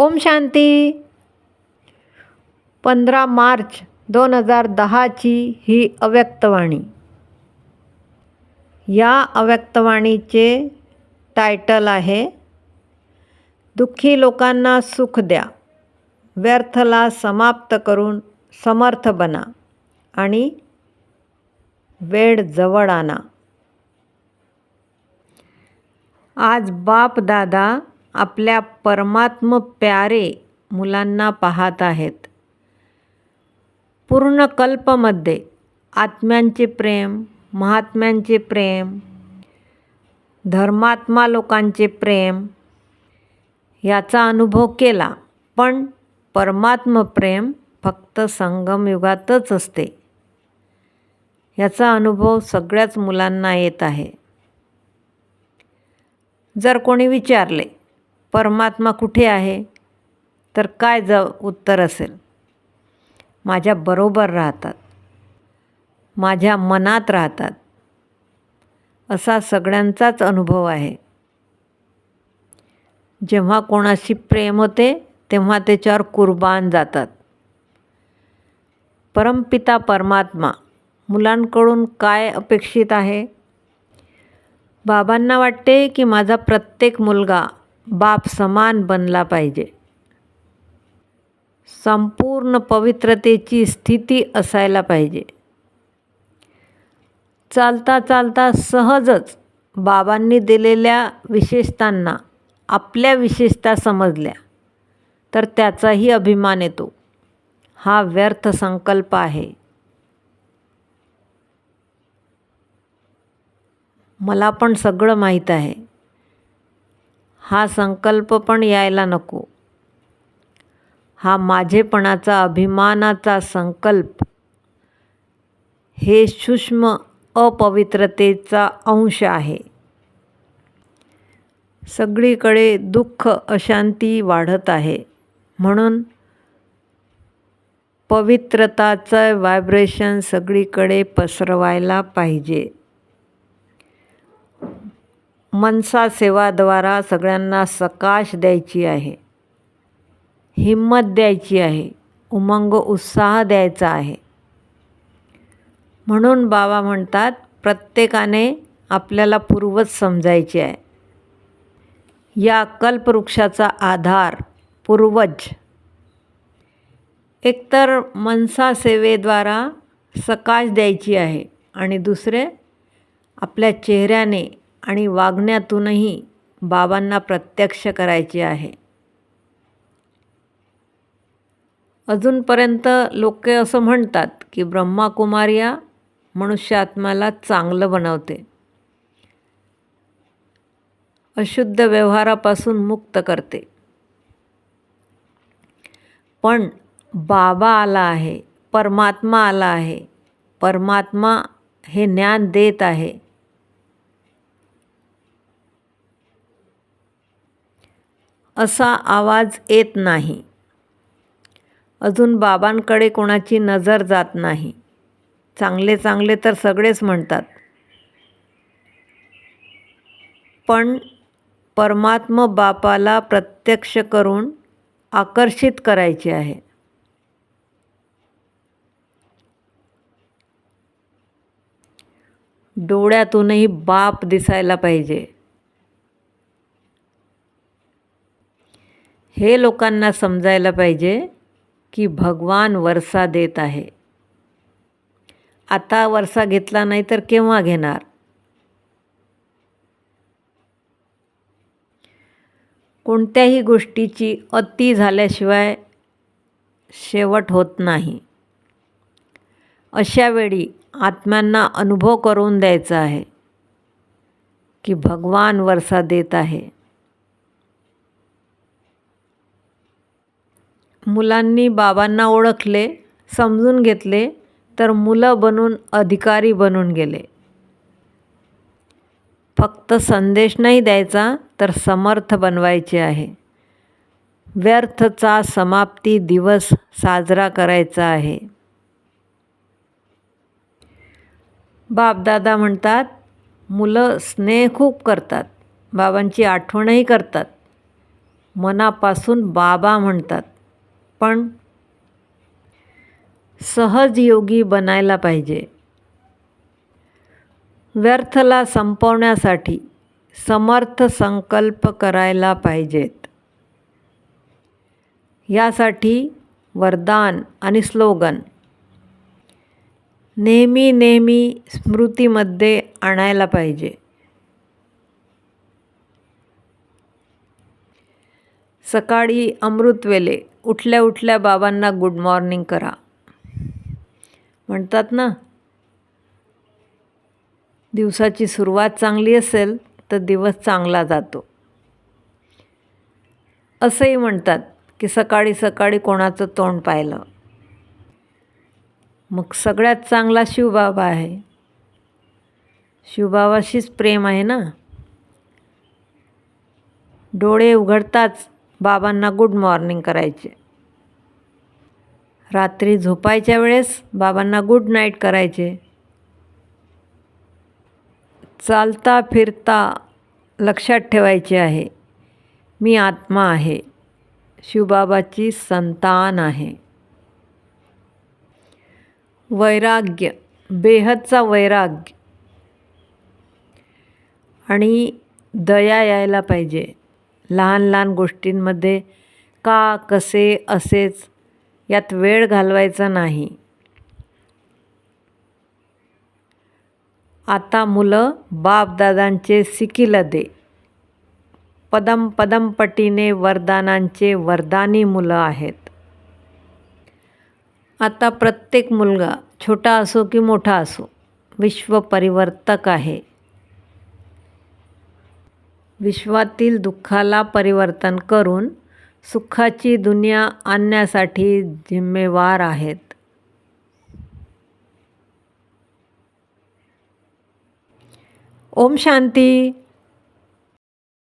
ओम शांती. पंधरा मार्च दोन हजार दहाची ही अव्यक्तवाणी. या अव्यक्तवाणीचे टायटल आहे दुःखी लोकांना सुख द्या व्यर्थला समाप्त करून समर्थ बना आणि वेळ जवळ आणा. आज बाप दादा आपल्या परमात्म प्यारे मुलांना पाहत आहेत. पूर्ण कल्पमध्ये आत्म्यांचे प्रेम महात्म्यांचे प्रेम धर्मात्मा लोकांचे प्रेम याचा अनुभव केला. पण परमात्म प्रेम फक्त संगमयुगातच असते. याचा अनुभव सगळ्याच मुलांना येत आहे. जर कोणी विचारले परमात्मा कुठे आहे? तर काय ज उत्तर असेल? माझ्या बरोबर राहतात. माझ्या मनात राहतात. असा सगळ्यांचाच अनुभव आहे. जेव्हा कोणाशी प्रेम होते तेव्हा त्याच्यावर कुर्बान जातात. परमपिता परमात्मा मुलांकडून काय अपेक्षित आहे? बाबांना वाटते की माझा प्रत्येक मुलगा बाप समान बनला पाहिजे. संपूर्ण पवित्रतेची स्थिती असायला पाहिजे. चालता चालता सहजच बाबांनी दिलेल्या विशेषतांना आपल्या विशेषता समजल्या तर त्याचाही अभिमान येतो. हा व्यर्थ संकल्प आहे. मला पण सगळं माहीत आहे. हा संकल्प पण यायला नको. हा माझेपणाचा अभिमानाचा संकल्प हे सूक्ष्म अपवित्रतेचा अंश आहे. सगळीकडे दुःख अशांती वाढत आहे. म्हणून पवित्रताचं व्हायब्रेशन सगळीकडे पसरवायला पाहिजे. मनसा सेवाद्वारा सगळ्यांना सकाश द्यायची आहे. हिंमत द्यायची आहे. उमंग उत्साह द्यायचा आहे. म्हणून बाबा म्हणतात प्रत्येकाने आपल्याला पूर्वज समजायचे आहे. या कल्पवृक्षाचा आधार पूर्वज. एकतर मनसा सेवेद्वारा सकाश द्यायची आहे आणि दुसरे आपल्या चेहऱ्याने आणि वागण्यातूनही बाबांना प्रत्यक्ष करायचे आहे. अजूनपर्यंत लोक असं म्हणतात की ब्रह्माकुमार या मनुष्य आत्म्याला चांगलं बनवते. अशुद्ध व्यवहारापासून मुक्त करते. पण बाबा आला आहे परमात्मा आला आहे परमात्मा हे ज्ञान देत आहे. असा आवाज येत नाही. अजून बाबांकडे कोणाची नजर जात नाही. चांगले चांगले तर सगळेच म्हणतात. पण परमात्म बापाला प्रत्यक्ष करून आकर्षित करायचे आहे. डोळ्यातूनही बाप दिसायला पाहिजे. हे लोकांना समजायला पाहिजे की भगवान वरसा देत आहे. आता वरसा घेतला नाही तर केव्हा घेणार? कोणत्याही गोष्टीची अति झाल्याशिवाय शेवट होत नाही. अशावेळी आत्म्यांना अनुभव करून द्यायचा आहे की भगवान वरसा देत आहे. मुलांनी बाबांना ओळखले समजून घेतले तर मुलं बनून अधिकारी बनून गेले. फक्त संदेश नाही द्यायचा तर समर्थ बनवायचे आहे. व्यर्थचा समाप्ती दिवस साजरा करायचा आहे. बापदादा म्हणतात मुलं स्नेह खूप करतात बाबांची आठवणही करतात. मनापासून बाबा म्हणतात. पण सहज योगी बनायला पाहिजे. व्यर्थला संपवण्यासाठी समर्थ संकल्प करायला पाहिजेत. यासाठी वरदान आणि स्लोगन नेहमी नेहमी स्मृतीमध्ये आणायला पाहिजे. सकाळी अमृतवेले उठल्या उठल्या बाबांना गुड मॉर्निंग करा. म्हणतात ना दिवसाची सुरुवात चांगली असेल तर दिवस चांगला जातो. असंही म्हणतात की सकाळी सकाळी कोणाचं तोंड पाहिलं. मग सगळ्यात चांगला शिवबाबा आहे. शिवबाबाशीच प्रेम आहे ना. डोळे उघडताच बाबांना गुड मॉर्निंग करायचे. रात्री झोपायच्या वेळेस बाबांना गुड नाईट करायचे. चालता फिरता लक्षात ठेवायचे आहे मी आत्मा आहे शिवबाबाची संतान आहे. वैराग्य बेहदचा वैराग्य. आणि दया यायला पाहिजे. लहान लहान गोष्टींमध्ये का कसे असेच यात वेळ घालवायचा नाही. आता मुलं बापदादांचे सिकिल दे. पदम पदमपटीने वरदानांचे वरदानी मुलं आहेत. आता प्रत्येक मुलगा छोटा असो की मोठा असो विश्व परिवर्तक आहे. विश्वातील दुःखाला परिवर्तन करून सुखाची दुनिया आणण्यासाठी जिम्मेवार आहेत. ओम शांती.